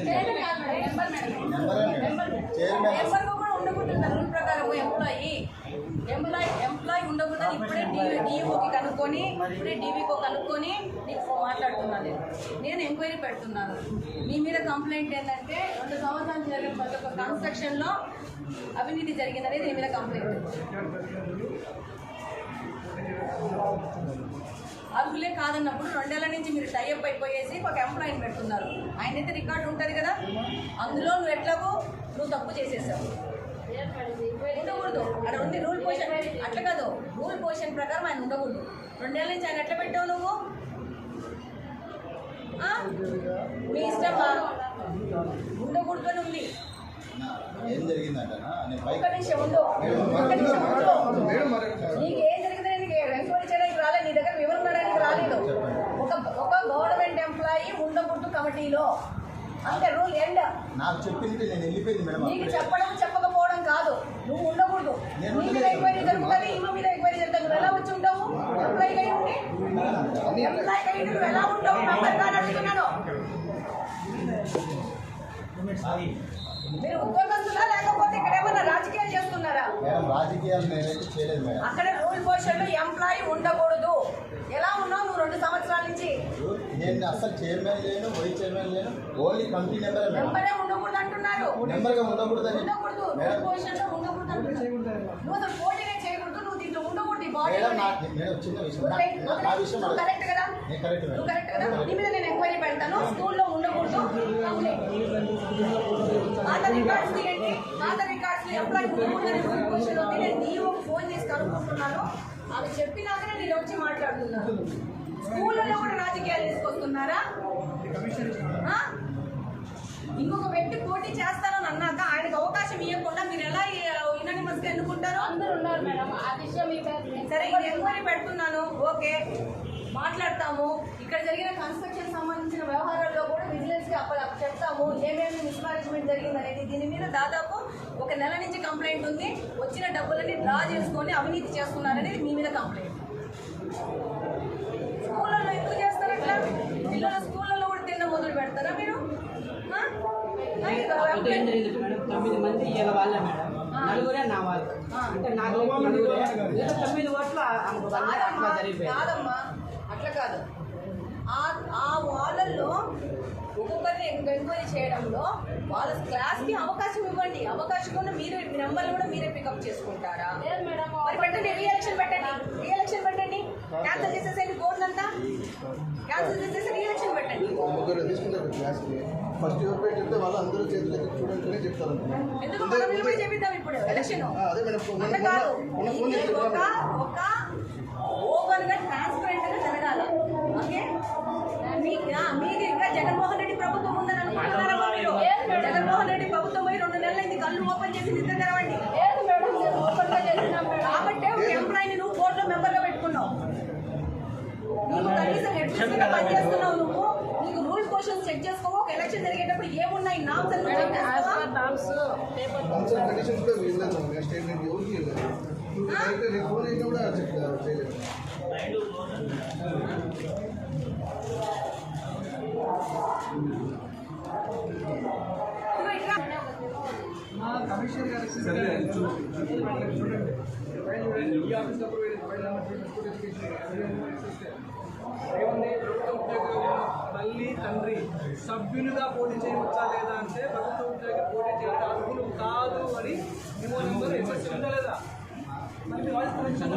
లేదు చైర్మన్ కూడా ఉండకుండా రూల్ ప్రకారం ఎంప్లాయీ ఎంప్లాయీ ఎంప్లాయీ ఉండకూడదు ఇప్పుడే డిఓకి కనుక్కొని ఇప్పుడే డీవీకో కనుక్కొని నీకు మాట్లాడుతున్నాను నేను. నేను ఎంక్వైరీ పెడుతున్నాను. మీ మీద కంప్లైంట్ ఏంటంటే రెండు సంవత్సరాలు జరిగిన ప్రతి ఒక్క కన్స్ట్రక్షన్లో అవినీతి జరిగిందనేది నీ మీద కంప్లైంట్ అర్హులే కాదన్నప్పుడు రెండేళ్ళ నుంచి మీరు టైఅప్ అయిపోయేసి ఒక ఎంప్లాయీని పెడుతున్నారు ఆయన అయితే రికార్డు ఉంటుంది కదా? అందులో నువ్వు ఎట్లాగో నువ్వు తప్పు చేసేసావు. ఉండకూడదు. అక్కడ ఉంది రూల్ పోషన్ అట్లా కాదు. రూల్ పోషన్ ప్రకారం ఆయన ఉండకూడదు. రెండేళ్ళ నుంచి ఆయన ఎట్లా పెట్టావు నువ్వు? మీ ఇష్టమా? ఉండకూడదు అని ఉంది. ఏం ఒక్క నిమిషం ఒక్క నిమిషం ఉండు. నీకు ఏం జరిగిందని ఎంక్వైరీ చేయడానికి రాలేదు నీ దగ్గర వివరణ ఇవ్వడానికి రాలేదు ఒక ఒక గవర్నమెంట్ ఎంప్లాయీ ఉండకూడదు కమిటీలో. అంతే రూల్ ఎండ్. నాకు చెప్పింది నేను వెళ్ళిపోయింది మేడం నీకు. చెప్పడం చెప్పకపోవడం కాదు. నువ్వు ఉండకూడదు. నేను నీ మీద. ఎంక్వైరీ జరుగుతుంది ఈమె మీద ఎంక్వైరీ జరుగుతుంది. నువ్వు ఎలా వచ్చి ఉంటావు ఎంప్లాయీ అయి ఉండి. ఎంప్లాయీ అయి నువ్వు ఎలా ఉంటావు గా అడుగుతున్నాను మీరు ఉద్యోగస్తులా లేకపోతే ఇక్కడ ఏమన్నా రాజకీయాలు చేస్తున్నారా? మేడం రాజకీయాలు నేనైతే చేయలేదు మేడం. అక్కడ రూల్ పోషన్లో ఎంప్లాయీ ఉండకూడదు. ఎలా ఉన్నావు? నువ్వు రెండు నేను అసలు చైర్మన్ లేను వైస్ చైర్మన్ లేను ఓన్లీ కమిటీ నెంబరే ఉండకూడదు అంటున్నారు నెంబర్గా ఉండకూడదు. Rule madam. పోషన్లో ఉండకూడదు అంటున్నారు నువ్వు అసలు పోటీనే చేయకూడదు. నువ్వు దీంట్లో ఉండకూడదు ఈ బాడీ మేడం నా మేడం చిన్న విషయం. నా- నా- నా విషయం నువ్వు అడగ- కరెక్ట్ కదా నేను కరెక్ట్ మేడం. నువ్వు కరెక్ట్ కదా? నీ మీద నేను ఎంక్వైరీ పెడతాను. స్కూల్లో ఉండకూడదు. రికార్డ్స్ తీయండి. రికార్డ్స్ ఉంది నేను నీవు ఫోన్ చేసి కనుక్కుంటున్నాను. అవి చెప్పినాకనే నేను వచ్చి మాట్లాడుతున్నాను. స్కూళ్ళలో కూడా రాజకీయాలు తీసుకొస్తున్నారా? ఇంకొక వ్యక్తి పోటీ చేస్తానని అన్నాక ఆయనకు అవకాశం ఇవ్వకుండా మీరు ఎలా యునానిమస్గా ఎన్నుకుంటారు? అందరు ఉన్నారు మేడం ఆ విషయం సరే ఎంక్వైరీ పెడుతున్నాను. ఓకే. మాట్లాడతాము. ఇక్కడ జరిగిన కన్స్ట్రక్షన్ సంబంధించిన వ్యవహారాల్లో కూడా విజిలెన్స్కి అప్ప చెప్తాము. ఏమేమి మిస్మేనేజ్మెంట్ జరిగింది అనేది దీని మీద దాదాపు ఒక నెల నుంచి కంప్లైంట్ ఉంది. వచ్చిన డబ్బులని డ్రా చేసుకొని అవినీతి చేస్తున్నారనేది మీ మీద కంప్లైంట్ స్కూళ్ళలో ఎందుకు చేస్తారు అట్లా? పిల్లల స్కూళ్ళలో కూడా తిన్న మొదలు పెడతారా మీరు? తొమ్మిది మంది ఇవాళ వాళ్ళే మేడం. నలుగురే నా వాళ్ళు. అంటే నాకు తొమ్మిది ఓట్లు కాదమ్మా, అట్లా కాదు. ఆ ఆ వాళ్ళల్లో ఒక్కొక్కరిని ఎంక్వైరీ చేయడంలో వాళ్ళ క్లాస్కి అవకాశం ఇవ్వండి. అవకాశం ఉన్న మీరు నెంబర్లు కూడా మీరే పికప్ చేసుకుంటారా? లేదు మేడం మరి పెట్టండి రీఎలక్షన్ పెట్టండి. రీఎలక్షన్ పెట్టండి. క్యాన్సిల్ చేసేసేయండి బోర్డు అంతా క్యాన్సిల్ చేసేసి రీఎలక్షన్ పెట్టండి. ముగ్గురు తీసుకుంటారు క్లాస్కి ఫస్ట్ ఎవరు చెప్తే వాళ్ళు అందరూ చేతులు ఎత్తి చూడండి చెప్తారు ఎందుకు? మనం నిలబడి చేపిద్దాం ఇప్పుడు. ఎలక్షన్ అదే మేడం ఒక ఓపెన్గా ట్రాన్స్పరెంట్గా జరగాల ఓకే మీ- ఆ, మీది ఇంకా జగన్మోహన్ రెడ్డి ప్రభుత్వం ఉందని అనుకుంటున్నారా మీరు జగన్మోహన్ రెడ్డి ప్రభుత్వం పోయి రెండు నెలలైంది కళ్ళు ఓపెన్ చేసి నిద్ర తెరవండి లేదు మేడం మేము ఓపెన్గా చేసినాం మేడం కాబట్టి ఒక ఎంప్లాయీని నువ్వు బోర్డులో మెంబర్గా పెట్టుకున్నావు నీకు రూల్స్ క్వశ్చన్స్ చెక్ చేసుకోవు ఒక ఎలక్షన్ జరిగేటప్పుడు ఏమున్నాయి? నామ్స్ అని. మా కమిషనర్ గారికి చూడండి. ఏముంది? ప్రభుత్వ ఉద్యోగం తల్లి తండ్రి సభ్యులుగా పోటీ చేయవచ్చా లేదా అంటే ప్రభుత్వ ఉద్యోగం పోటీ చేయడానికి అర్హులు కాదు అని నెంబర్ ఎస్ఎస్సీ ఉందా లేదా? మరి మీ వాయిస్ కనెక్షన్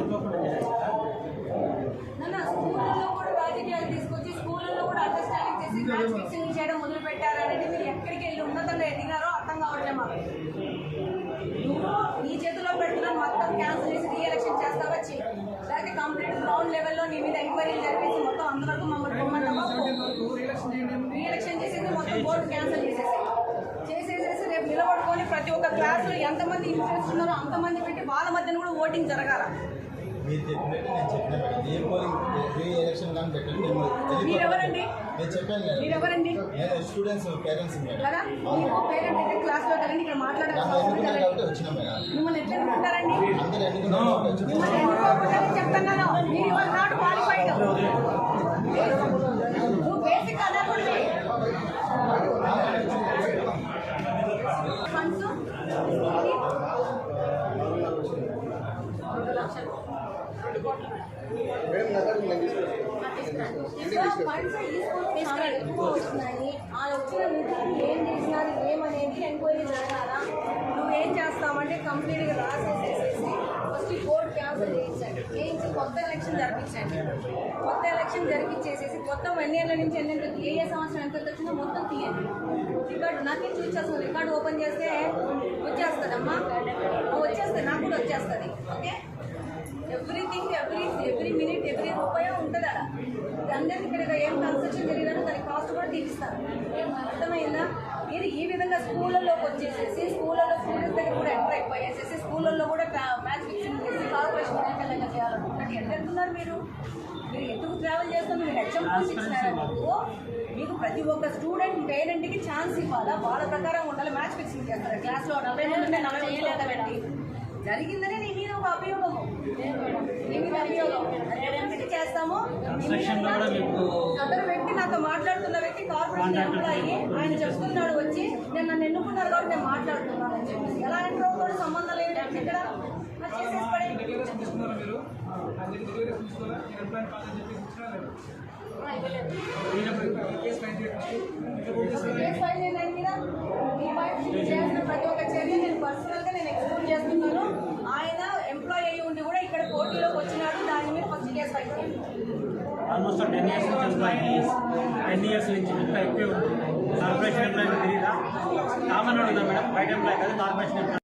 నాన్న, స్కూళ్ళలో కూడా రాజకీయాలు తీసుకొచ్చి స్కూళ్ళలో కూడా అండర్స్టాండింగ్ చేసి ఫిక్సింగ్ చేయడం మొదలు పెట్టారనేది మీరు ఎక్కడికి వెళ్ళి ఉన్నతంగా ఎదిగారో అర్థం కావట్లే మాకు? నీ చేతిలో పెడుతున్న మొత్తం క్యాన్సిల్ చేసి రీఎలక్షన్ చేస్తా వచ్చి లేకపోతే కంప్లీట్ గ్రౌండ్ లెవెల్లో నీ మీద ఎంక్వైరీలు జరిపేసి మొత్తం అందరికీ మమ్మల్ని పొమ్మంటావా? రీఎలక్షన్ చేసేసి మొత్తం బోర్డు క్యాన్సిల్ చేసేసి. చేసేసేసి రేపు నిలబడుకొని ప్రతి ఒక్క క్లాసులో ఎంతమంది ఇన్ఫ్లుయెన్స్ ఉన్నారో అంతమంది పెట్టి వాళ్ళ మధ్యన కూడా ఓటింగ్ జరగాల. మీరు చెప్పినట్టు నేను చెప్పిన మేడం ఏ పోలింగ్ ఏ ఎలక్షన్ కానీ పెట్టండి నేను చెప్పాను నేను స్టూడెంట్స్ పేరెంట్స్ మేడం. కదా? అందరూ మీరు ఎంక్వైరీ జరగాల? నువ్వేం చేస్తావంటే కంప్లీట్గా రాసేసేసేసి ఫస్ట్ కోర్టు క్యాన్సిల్ చేయించండి చేయించి కొత్త ఎలక్షన్ జరిపించండి. కొత్త ఎలక్షన్ జరిపించేసేసి మొత్తం ఎన్ని ఏళ్ళ నుంచి ఎన్ని ఏ ఏ సంవత్సరం ఎంత వచ్చిందో మొత్తం తీయండి. రికార్డు నాకే చూసేస్తాను రికార్డు ఓపెన్ చేస్తే వచ్చేస్తుందమ్మా? వచ్చేస్తుంది నాకు కూడా వచ్చేస్తుంది. Okay? Every every minute every రూపాయి ఉంటుంది అక్కడ అందరికి ఇక్కడ ఏం కన్స్ట్రక్షన్ జరిగినట్టు దాని కాస్ట్ కూడా తీపిస్తారు అర్థమైందా? ఇది ఈ విధంగా స్కూళ్ళలోకి వచ్చేసేసి స్కూళ్ళలో స్టూడెంట్స్ దగ్గర కూడా ఎంటర్ అయిపోయేసేసి స్కూళ్ళల్లో కూడా మ్యాచ్ ఫిక్సింగ్ చేసి కార్పొరేషన్ ఎన్నికలంగా చేయాలనుకుంటున్నారు ఎంత వెళ్తున్నారు మీరు? మీరు ఎందుకు ట్రావెల్ చేస్తున్నారు మీరు హెచ్ఎం పోస్ట్ ఇచ్చినారా మీకు. మీకు ప్రతి ఒక్క స్టూడెంట్ పేరెంట్కి ఛాన్స్ ఇవ్వాలా? వాళ్ళ ప్రకారం ఉండాలి మ్యాచ్ ఫిక్సింగ్ చేస్తారు? క్లాస్లో నలభై మంది నలభై పెట్టి జరిగిందని నీ మీద ఒక అభియోగం చేస్తాము. అతను వ్యక్తి నాతో మాట్లాడుతున్న వ్యక్తి కార్పొరేషన్ ఎంప్లాయీ ఆయన చెప్తున్నాడు వచ్చి నేను నన్ను ఎన్నుకున్నారు కాబట్టి నేను మాట్లాడుతున్నాను అని చెప్పేసి. ఎలా అవుతాడు సంబంధం లేదు. ఇక్కడ మరి? చేసేసి పడే. డెలివరీస్ తీసుకున్నారా మీరు అందుకే డెలివరీస్ తీసుకోవాలా నేను ఎంప్లాయ్ కాదని చెప్పేసి ఇచ్చినా లేదు కేసు ఫైల్ చేయండి కేసు ఫైల్ చేయండి ఆయన మీద మీ వైఫ్ చేసిన ప్రతి ఒక్క చర్య నేను పర్సనల్గా నేను ఎక్స్ప్లోర్ చేస్తున్నాను ఆయన ఎంప్లాయ్ అయ్యి ఉండి కూడా ఇక్కడ పోటీలోకి వచ్చినాడు దాని మీద ఫస్ట్ కేసు ఫైల్ చేయండి ఆల్మోస్ట్ టెన్ ఇయర్స్ నుంచి ఎంప్లాయీ టెన్ ఇయర్స్ నుంచి? ఇంకా ఎక్కువే ఉంది. కార్పొరేషన్ ఎంప్లాయీ తెలియదా కామన్ అడుగుదా మేడం? బయట ఎంప్లాయీ కదా కార్పొరేషన్ ఎంప్లాయీ